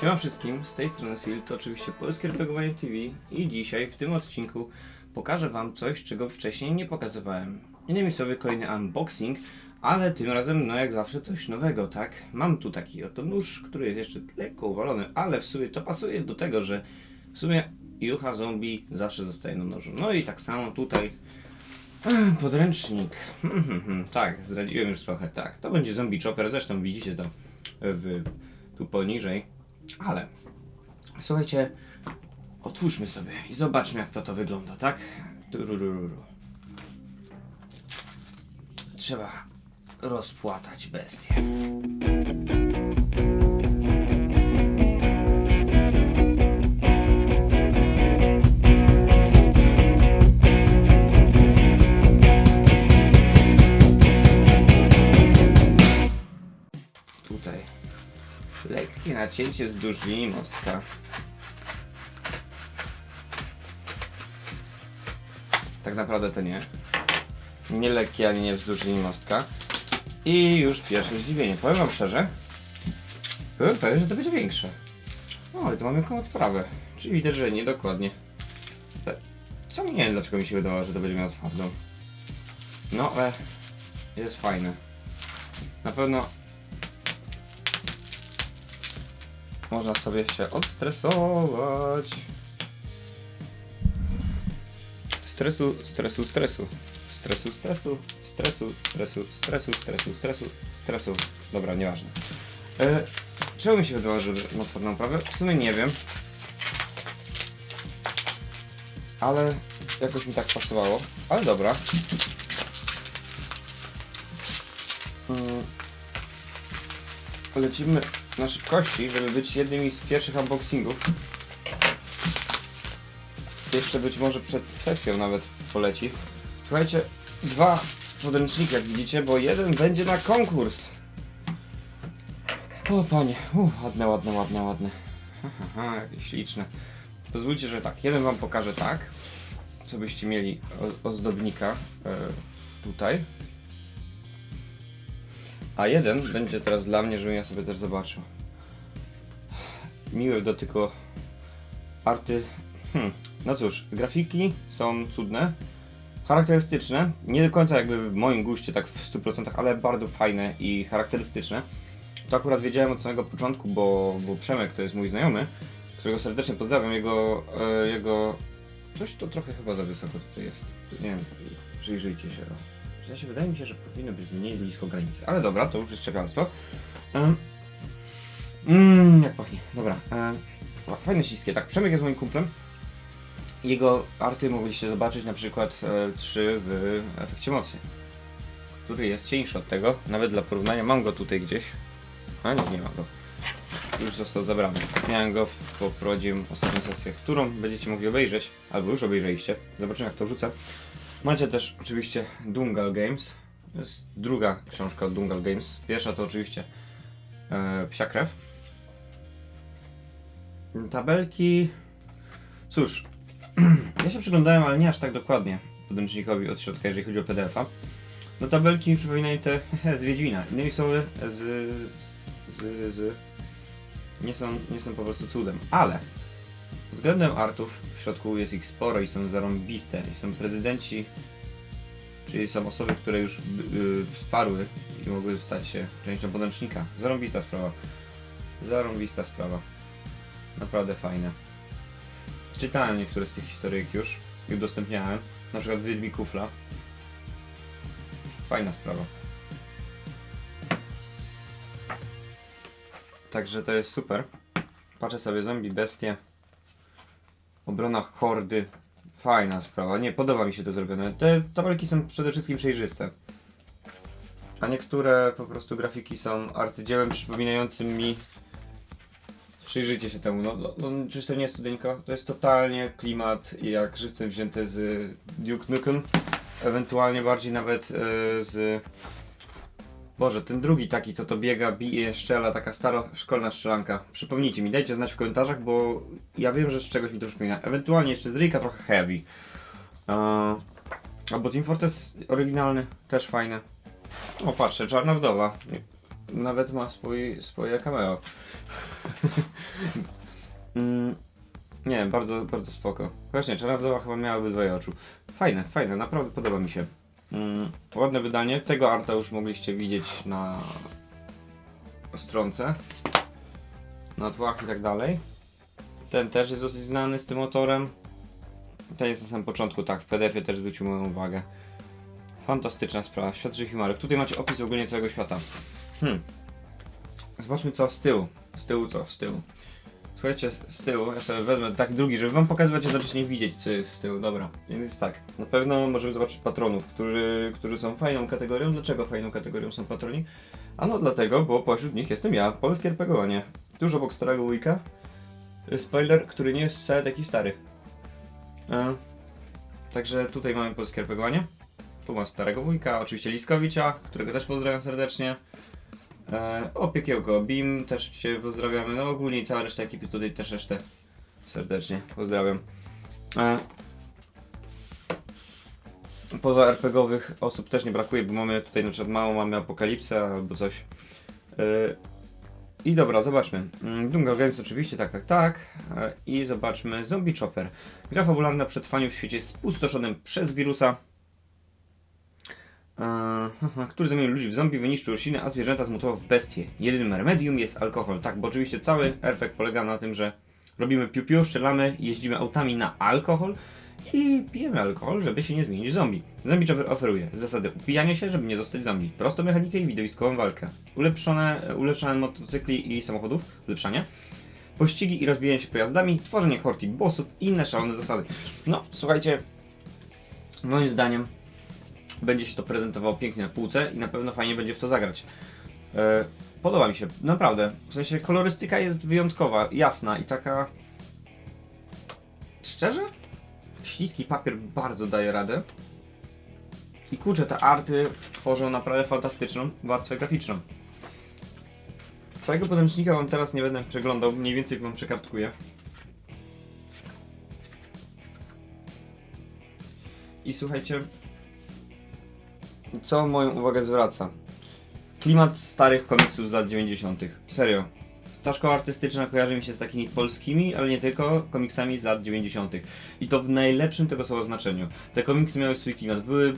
Siema wszystkim, z tej strony Sil, to oczywiście Polskie Redagowanie TV i dzisiaj w tym odcinku pokażę Wam coś, czego wcześniej nie pokazywałem. Innymi słowy kolejny unboxing, ale tym razem no jak zawsze coś nowego, tak? Mam tu taki oto nóż, który jest jeszcze lekko uwalony, ale w sumie to pasuje do tego, że w sumie jucha zombie zawsze zostaje na nożu. No i tak samo tutaj Podręcznik. Tak, zdradziłem już trochę. Tak, to będzie zombie chopper. Zresztą widzicie to w, tu poniżej. Ale słuchajcie, otwórzmy sobie i zobaczmy, jak to to wygląda, tak? Turururu. Trzeba rozpłatać bestię. Nacięcie wzdłuż linii mostka. Tak naprawdę to nie. Nie lekkie, ani nie wzdłuż linii mostka. I już pierwsze zdziwienie. Powiem wam szczerze, byłem pewien, że to będzie większe. No, ale to mamy jaką odprawę. Czyli widać, że niedokładnie. Te- Co nie wiem, dlaczego mi się wydawało, że to będzie miało twardą. No, ale jest fajne. Na pewno można sobie się odstresować. Stresu, stresu, stresu. Stresu, stresu, stresu, stresu, stresu, stresu, stresu, stresu. Dobra, nieważne. E, czemu mi się wydawało, że ma twardą prawę? W sumie nie wiem. Ale jakoś mi tak pasowało. Ale dobra. Mm. Lecimy na szybkości, żeby być jednym z pierwszych unboxingów. Jeszcze być może przed sesją nawet poleci. Słuchajcie, dwa podręczniki jak widzicie, bo jeden będzie na konkurs. O panie, uh, ładne, ładne, ładne, ładne. Haha, jakieś śliczne. Pozwólcie, że tak, jeden wam pokażę tak, co byście mieli ozdobnika e, tutaj. A jeden będzie teraz dla mnie, żebym ja sobie też zobaczył. Miły w dotyku arty. Hmm. No cóż, grafiki są cudne, charakterystyczne. Nie do końca jakby w moim guście, tak w 100%, ale bardzo fajne i charakterystyczne. To akurat wiedziałem od samego początku, bo, bo Przemek to jest mój znajomy, którego serdecznie pozdrawiam. Jego, e, jego. Coś to trochę chyba za wysoko tutaj jest. Nie wiem, przyjrzyjcie się. Sensie wydaje mi się, że powinno być mniej blisko granicy. Ale dobra, to już jest czepialstwo. Um, mm, jak pachnie. Dobra. Fajne śliskie. Tak, Przemek jest moim kumplem. Jego arty mogliście zobaczyć na przykład e, 3 w efekcie mocy. Który jest cieńszy od tego. Nawet dla porównania mam go tutaj gdzieś. A nie, nie mam go. Już został zabrany. Miałem go w poprowadziłem ostatnią sesję, którą będziecie mogli obejrzeć, albo już obejrzeliście. Zobaczymy jak to rzucę. Macie też oczywiście Dungal Games. To jest druga książka od Dungal Games. Pierwsza to oczywiście e, Psia Krew. Tabelki. Cóż, ja się przyglądałem, ale nie aż tak dokładnie podręcznikowi od środka, jeżeli chodzi o PDF-a. No tabelki mi przypominają te z Wiedźmina. Innymi słowy, z, z, z, z nie, są, nie są po prostu cudem. Ale względem artów w środku jest ich sporo i są zarąbiste. I są prezydenci, czyli są osoby, które już y, wsparły i mogły stać się częścią podręcznika. Zarąbista sprawa. Zarąbista sprawa. Naprawdę fajne. Czytałem niektóre z tych historyjek już i udostępniałem. Na przykład Wydmi Kufla. Fajna sprawa. Także to jest super. Patrzę sobie zombie bestie. Obrona hordy. Fajna sprawa. Nie, podoba mi się to zrobione. Te tabelki są przede wszystkim przejrzyste. A niektóre po prostu grafiki są arcydziełem przypominającym mi Przyjrzyjcie się temu, no, no, no czyż to nie jest studeńko? To jest totalnie klimat jak żywcem wzięte z Duke Nukem, ewentualnie bardziej nawet e, z... Boże, ten drugi taki, co to biega, bije, szczela, taka stara szkolna strzelanka. Przypomnijcie mi, dajcie znać w komentarzach, bo ja wiem, że z czegoś mi to przypomina. Ewentualnie jeszcze z Ryjka trochę heavy. E, albo Team Fortress oryginalny, też fajne. O, patrzę, Czarna Wdowa. Nawet ma swój, swoje cameo. mm, nie, bardzo, bardzo spoko. Właśnie, Czarna Wdowa chyba miała obydwoje oczu. Fajne, fajne, naprawdę podoba mi się. Mm, ładne wydanie. Tego arta już mogliście widzieć na stronce. Na tłach i tak dalej. Ten też jest dosyć znany z tym motorem. Ten jest na samym początku, tak, w PDF-ie też zwrócił moją uwagę. Fantastyczna sprawa, świat żywich. Tutaj macie opis ogólnie całego świata. Hmm. Zobaczmy co z tyłu. Z tyłu co? Z tyłu. Słuchajcie, z tyłu, ja sobie wezmę tak drugi, żeby wam pokazywać, jednocześnie widzieć co jest z tyłu. Dobra, więc jest tak. Na pewno możemy zobaczyć patronów, którzy, którzy są fajną kategorią. Dlaczego fajną kategorią są patroni? Ano dlatego, bo pośród nich jestem ja, polskie RPGowanie. Tuż obok starego Wika. Spoiler, który nie jest wcale taki stary. E, także tutaj mamy polskie RPGowanie. Tu mam starego wujka, oczywiście Liskowicza, którego też pozdrawiam serdecznie. E, Bim też Cię pozdrawiamy. No ogólnie cała reszta ekipy tutaj też resztę serdecznie pozdrawiam. E, poza RPGowych osób też nie brakuje, bo mamy tutaj na przykład małą, mamy Apokalipsę albo coś. E, I dobra, zobaczmy. Mm, Dunga Games oczywiście, tak, tak, tak. E, I zobaczmy Zombie Chopper. Gra fabularna o przetrwaniu w świecie spustoszonym przez wirusa. Który zamienił ludzi w zombie, wyniszczył rośliny, a zwierzęta zmutował w bestie. Jedynym remedium jest alkohol. Tak, bo oczywiście cały RPG polega na tym, że robimy piu-piu, strzelamy, jeździmy autami na alkohol i pijemy alkohol, żeby się nie zmienić w zombie. Zombie Chopper oferuje zasady upijania się, żeby nie zostać zombie, prostą mechanikę i widowiskową walkę, ulepszone, ulepszone motocykli i samochodów, ulepszanie, pościgi i rozbijanie się pojazdami, tworzenie hort i bossów i inne szalone zasady. No, słuchajcie, moim zdaniem będzie się to prezentowało pięknie na półce i na pewno fajnie będzie w to zagrać. E, podoba mi się, naprawdę. W sensie kolorystyka jest wyjątkowa, jasna i taka. Szczerze? Śliski papier bardzo daje radę. I kurczę, te arty tworzą naprawdę fantastyczną warstwę graficzną. Całego podręcznika wam teraz nie będę przeglądał, mniej więcej wam przekartkuję. I słuchajcie, co moją uwagę zwraca? Klimat starych komiksów z lat 90. Serio. Ta szkoła artystyczna kojarzy mi się z takimi polskimi, ale nie tylko, komiksami z lat 90. I to w najlepszym tego słowa znaczeniu. Te komiksy miały swój klimat. Były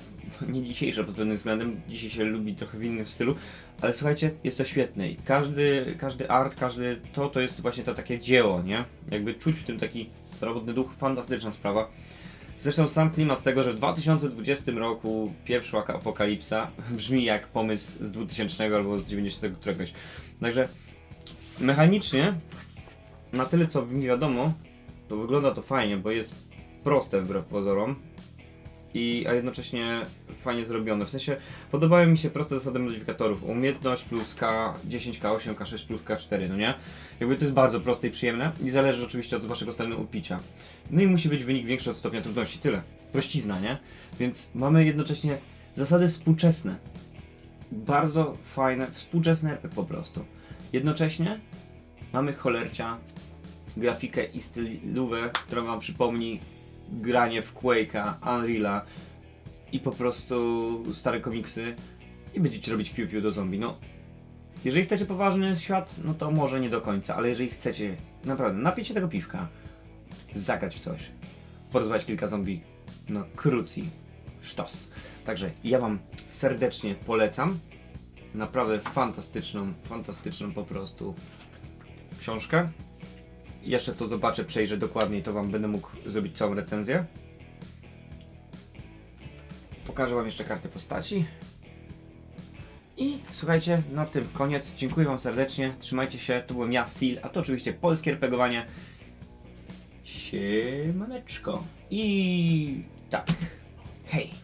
nie dzisiejsze pod pewnym względem, dzisiaj się lubi trochę w innym stylu, ale słuchajcie, jest to świetne. I każdy, każdy art, każdy to, to jest właśnie to takie dzieło, nie? Jakby czuć w tym taki starobodny duch, fantastyczna sprawa. Zresztą sam klimat tego, że w 2020 roku pierwsza apokalipsa brzmi jak pomysł z 2000 albo z 90 któregoś. Także mechanicznie, na tyle co mi wiadomo, to wygląda to fajnie, bo jest proste wbrew pozorom. I, a jednocześnie fajnie zrobione. W sensie podobały mi się proste zasady modyfikatorów. Umiejętność plus K10, K8, K6 plus K4, no nie? Jakby to jest bardzo proste i przyjemne i zależy oczywiście od waszego stanu upicia. No i musi być wynik większy od stopnia trudności, tyle. Prościzna, nie? Więc mamy jednocześnie zasady współczesne. Bardzo fajne, współczesne RPG po prostu. Jednocześnie mamy cholercia, grafikę i stylówę, która wam przypomni granie w Quake'a, Unreal'a i po prostu stare komiksy i będziecie robić piu-piu do zombie. No, jeżeli chcecie poważny świat, no to może nie do końca, ale jeżeli chcecie naprawdę napić się tego piwka, zagrać w coś, porozmawiać kilka zombie, no krucji, sztos. Także ja wam serdecznie polecam. Naprawdę fantastyczną, fantastyczną po prostu książkę. Jeszcze to zobaczę, przejrzę dokładniej, to wam będę mógł zrobić całą recenzję. Pokażę wam jeszcze kartę postaci. I słuchajcie, na tym koniec. Dziękuję wam serdecznie. Trzymajcie się. To byłem ja, Seal, a to oczywiście polskie RPGowanie. Siemaneczko. I tak. Hej.